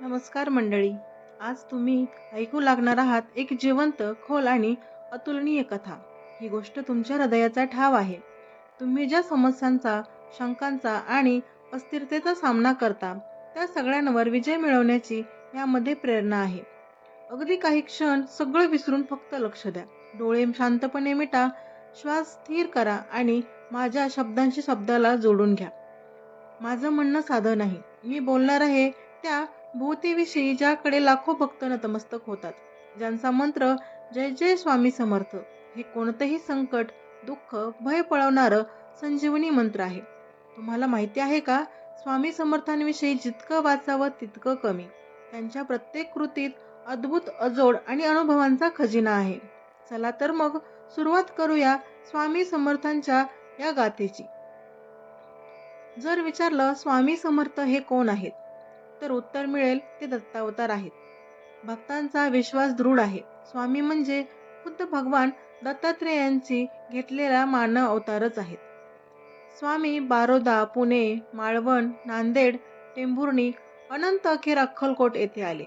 नमस्कार मंडळी. आज तुम्ही ऐकू लागणार आहात एक जिवंत खोल आणि अतुलनीय कथा. ही गोष्ट तुमच्या हृदयाचा ठाव आहे. तुम्ही ज्या समस्यांचा शंकांचा आणि अस्थिरतेचा सामना करता त्या सगळ्यांवर विजय मिळवण्याची यामध्ये प्रेरणा आहे. अगदी काही क्षण सगळं विसरून फक्त लक्ष द्या. डोळे शांतपणे मिटा श्वास स्थिर करा आणि माझ्या शब्दांशी शब्दाला जोडून घ्या. माझं म्हणणं साधं नाही. मी बोलणार आहे त्या भूतेविषयी ज्याकडे लाखो भक्त नतमस्तक होतात ज्यांचा मंत्र जय जय स्वामी समर्थ हे कोणतंही संकट दुःख भय पळवणारं संजीवनी मंत्र आहे. तुम्हाला माहिती आहे का? स्वामी समर्थांविषयी जितकं वाचावं तितकं कमी. त्यांच्या प्रत्येक कृतीत अद्भुत अजोड आणि अनुभवांचा खजिना आहे. चला तर मग सुरुवात करूया स्वामी समर्थांच्या या गाथेची. जर विचारलं स्वामी समर्थ हे कोण आहेत? तर उत्तर मिळेल ते दत्तावतार आहेत. भक्तांचा विश्वास दृढ आहे. स्वामी म्हणजे खुद्द भगवान दत्तात्रेयांची घेतलेला मानव अवतारच आहेत. स्वामी बारोदा पुणे माळवण नांदेड टेंभुर्णी अनंत अखेर अक्कलकोट येथे आले.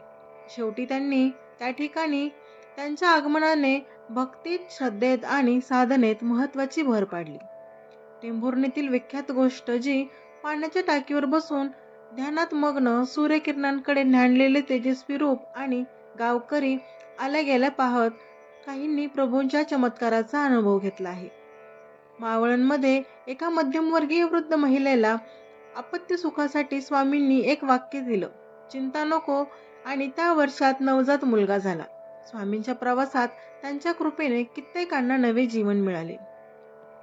शेवटी त्यांनी त्या ठिकाणी त्यांच्या आगमनाने भक्तीत श्रद्धेत आणि साधनेत महत्वाची भर पाडली. टेंभुर्णीतील विख्यात गोष्ट जी पाण्याच्या टाकीवर बसून ध्यानात मग्न सूर्यकिरणांकडे न्हाणलेले तेजस्वी रूप आणि गावकरी आल्या गेल्या पाहत काहींनी प्रभूंच्या चमत्काराचा अनुभव घेतला आहे. मावळांमध्ये एका मध्यमवर्गीय वृद्ध महिलेला अपत्य सुखासाठी स्वामींनी एक वाक्य दिलं. चिंता नको आणि त्या वर्षात नवजात मुलगा झाला. स्वामींच्या प्रवासात त्यांच्या कृपेने कित्येकांना नवे जीवन मिळाले.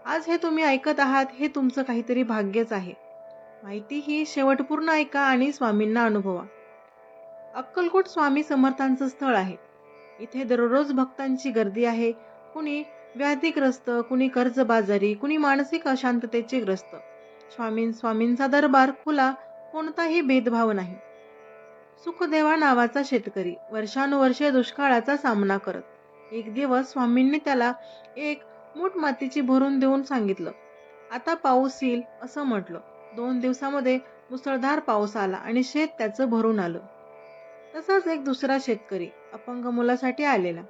आज हे तुम्ही ऐकत आहात हे तुमचं काहीतरी भाग्यच आहे. माहिती ही शेवटपूर्ण ऐका आणि स्वामींना अनुभवा. अक्कलकोट स्वामी समर्थांचं स्थळ आहे. इथे दररोज भक्तांची गर्दी आहे. कुणी व्याधीग्रस्त कुणी कर्जबाजारी कुणी मानसिक अशांततेचे ग्रस्त. स्वामीं स्वामींचा दरबार खुला कोणताही भेदभाव नाही. सुखदेवा नावाचा शेतकरी वर्षानुवर्षे दुष्काळाचा सामना करत. एक दिवस स्वामींनी त्याला एक मूठ मातीची भरून देऊन सांगितलं. आता पाऊस येईल असं म्हटलं. दोन दिवसामध्ये मुसळधार पाऊस आला आणि शेत त्याचं भरून आलं. तसाच एक दुसरा शेतकरी अपंग मुलासाठी आलेला.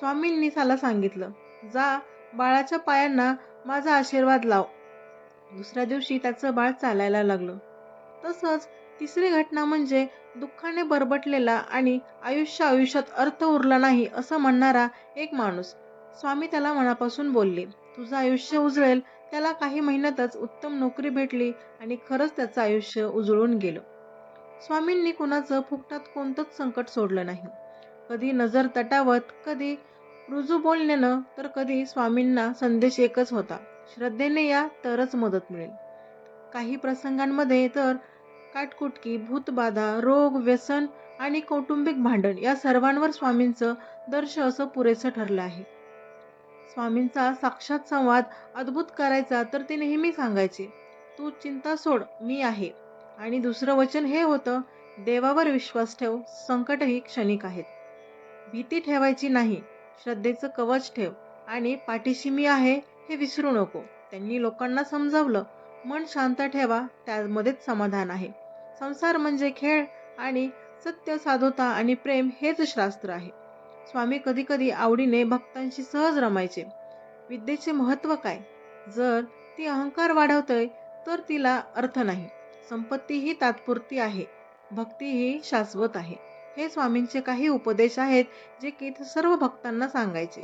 स्वामींनी त्याला सांगितलं जा बाळाच्या पायांना माझा आशीर्वाद लाव. दुसऱ्या दिवशी त्याचं बाळ चालायला लागलं. तसंच तिसरी घटना म्हणजे दुःखाने बरबटलेला आणि आयुष्य आयुष्यात अर्थ उरला नाही असं म्हणणारा एक माणूस. स्वामी त्याला मनापासून बोलले तुझं आयुष्य उजळेल त्याला काही महिन्यातच उत्तम नोकरी भेटली आणि खरंच त्याचं आयुष्य उजळून गेलं. स्वामींनी कुणाचं फुकटात कोणतंच संकट सोडलं नाही. कधी नजर तटावत कधी रुजू बोलण्यानं तर कधी स्वामींना संदेश एकच होता श्रद्धेने या तरच मदत मिळेल. काही प्रसंगांमध्ये तर काटकुटकी भूतबाधा रोग व्यसन आणि कौटुंबिक भांडण या सर्वांवर स्वामींचं दर्श असं पुरेसं ठरलं आहे. स्वामींचा साक्षात संवाद अद्भुत करायचा तर ते नेहमी सांगायचे तू चिंता सोड मी आहे. आणि दुसरं वचन हे होतं देवावर विश्वास ठेव संकटही क्षणिक आहेत. भीती ठेवायची नाही श्रद्धेचं कवच ठेव आणि पाठीशी मी आहे हे विसरू नको. त्यांनी लोकांना समजावलं मन शांत ठेवा त्यामध्येच समाधान आहे. संसार म्हणजे खेळ आणि सत्य साधुता आणि प्रेम हेच शास्त्र आहे. स्वामी कधी कधी आवडीने भक्तांशी सहज रमायचे. विद्येचे महत्त्व काय? जर ती अहंकार वाढवतय तर तिला अर्थ नाही. संपत्ती ही तात्पुरती आहे. भक्ती ही शाश्वत आहे. हे स्वामींचे काही उपदेश आहेत जे की सर्व भक्तांना सांगायचे.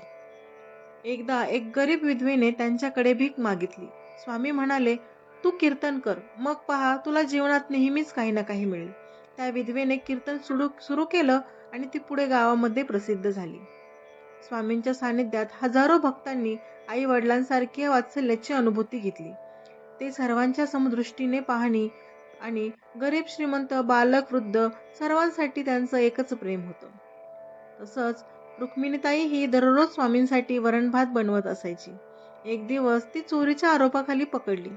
एकदा एक गरीब विधवेने त्यांच्याकडे भीक मागितली. स्वामी म्हणाले तू कीर्तन कर. मग पहा तुला जीवनात नेहमीच काही ना काही मिळेल. त्या विधवेने कीर्तन सुरू सुरू केलं. आणि ती पुढे गावामध्ये प्रसिद्ध झाली. स्वामींच्या सानिध्यात हजारो भक्तांनी आई वडिलांसारखी वात्सल्याची अनुभूती घेतली. ते सर्वांच्या समदृष्टीने पाहणी आणि गरीब श्रीमंत बालक वृद्ध सर्वांसाठी त्यांचं एकच प्रेम होतं. तसंच रुक्मिणीताई ही दररोज स्वामींसाठी वरणभात बनवत असायची. एक दिवस ती चोरीच्या आरोपाखाली पकडली.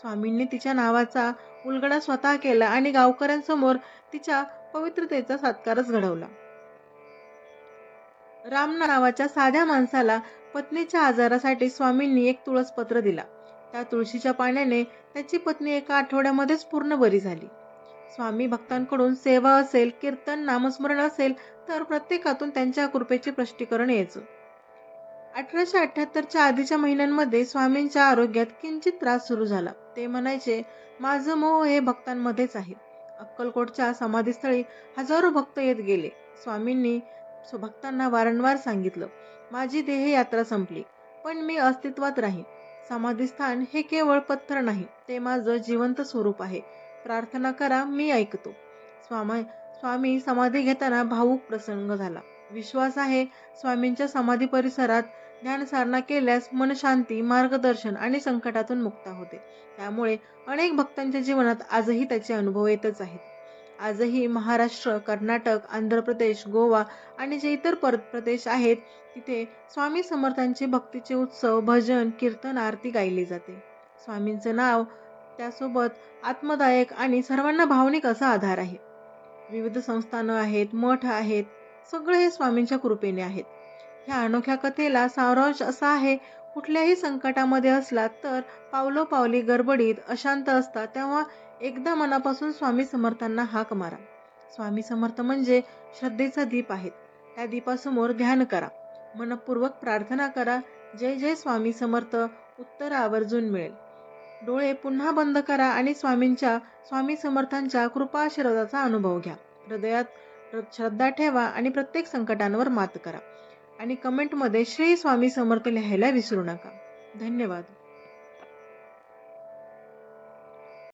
स्वामींनी तिच्या नावाचा उलगडा स्वतः केला आणि गावकऱ्यांसमोर तिच्या पवित्रतेचा सत्कारच घडवला. राम नावाच्या साध्या माणसाला पत्नीच्या आजारासाठी स्वामींनी एक तुळस पत्र दिला. त्या तुळशीच्या पाण्याने त्याची पत्नी एका आठवड्यामध्येच पूर्ण बरी झाली. स्वामी भक्तांकडून सेवा असेल कीर्तन नामस्मरण असेल तर प्रत्येकातून त्यांच्या कृपेचे स्पष्टीकरण यायचं. अठराशे अठ्याहत्तरच्या आधीच्या महिन्यांमध्ये स्वामींच्या आरोग्यात किंचित त्रास सुरू झाला. ते म्हणायचे माझं मोह हे भक्तांमध्येच आहे. अक्कलकोटच्या समाधीस्थळी हजारो भक्त येत गेले. स्वामींनी भक्तांना वारंवार सांगितलं माझी देह यात्रा संपली पण मी अस्तित्वात राहीन. समाधीस्थान हे केवळ पत्थर नाही ते माझं जिवंत स्वरूप आहे. प्रार्थना करा मी ऐकतो. स्वामी स्वामी समाधी घेताना भाऊक प्रसंग झाला. विश्वास आहे स्वामींच्या समाधी परिसरात ध्यानसाधना केल्यास मनशांती मार्गदर्शन आणि संकटातून मुक्ता होते. त्यामुळे अनेक भक्तांच्या जीवनात आजही त्याचे अनुभव येतच आहेत. आजही महाराष्ट्र कर्नाटक आंध्र प्रदेश गोवा आणि जे इतर पर प्रदेश आहेत तिथे स्वामी समर्थांचे भक्तीचे उत्सव भजन कीर्तन आरती गायली जाते. स्वामींचं नाव त्यासोबत आत्मदायक आणि सर्वांना भावनिक असा आधार आहे. विविध संस्थानं आहेत मठ आहेत सगळे हे स्वामींच्या कृपेने आहेत. ह्या अनोख्या कथेला सारांश असा आहे कुठल्याही संकटामध्ये असला तर पावलोपावली गडबडीत अशांत असता तेव्हा एकदा मनापासून स्वामी समर्थांना हाक मारा. स्वामी समर्थ म्हणजे श्रद्धेचा दीप आहेत. त्या दीपासमोर ध्यान करा. मनपूर्वक प्रार्थना करा. जय जय स्वामी समर्थ. उत्तर आवर्जून मिळेल. डोळे पुन्हा बंद करा आणि स्वामींच्या स्वामी समर्थांच्या कृपाशीर्वादाचा अनुभव घ्या. हृदयात श्रद्धा ठेवा आणि प्रत्येक संकटांवर मात करा. आणि कमेंटमध्ये श्री स्वामी समर्थ लिहायला विसरू नका. धन्यवाद.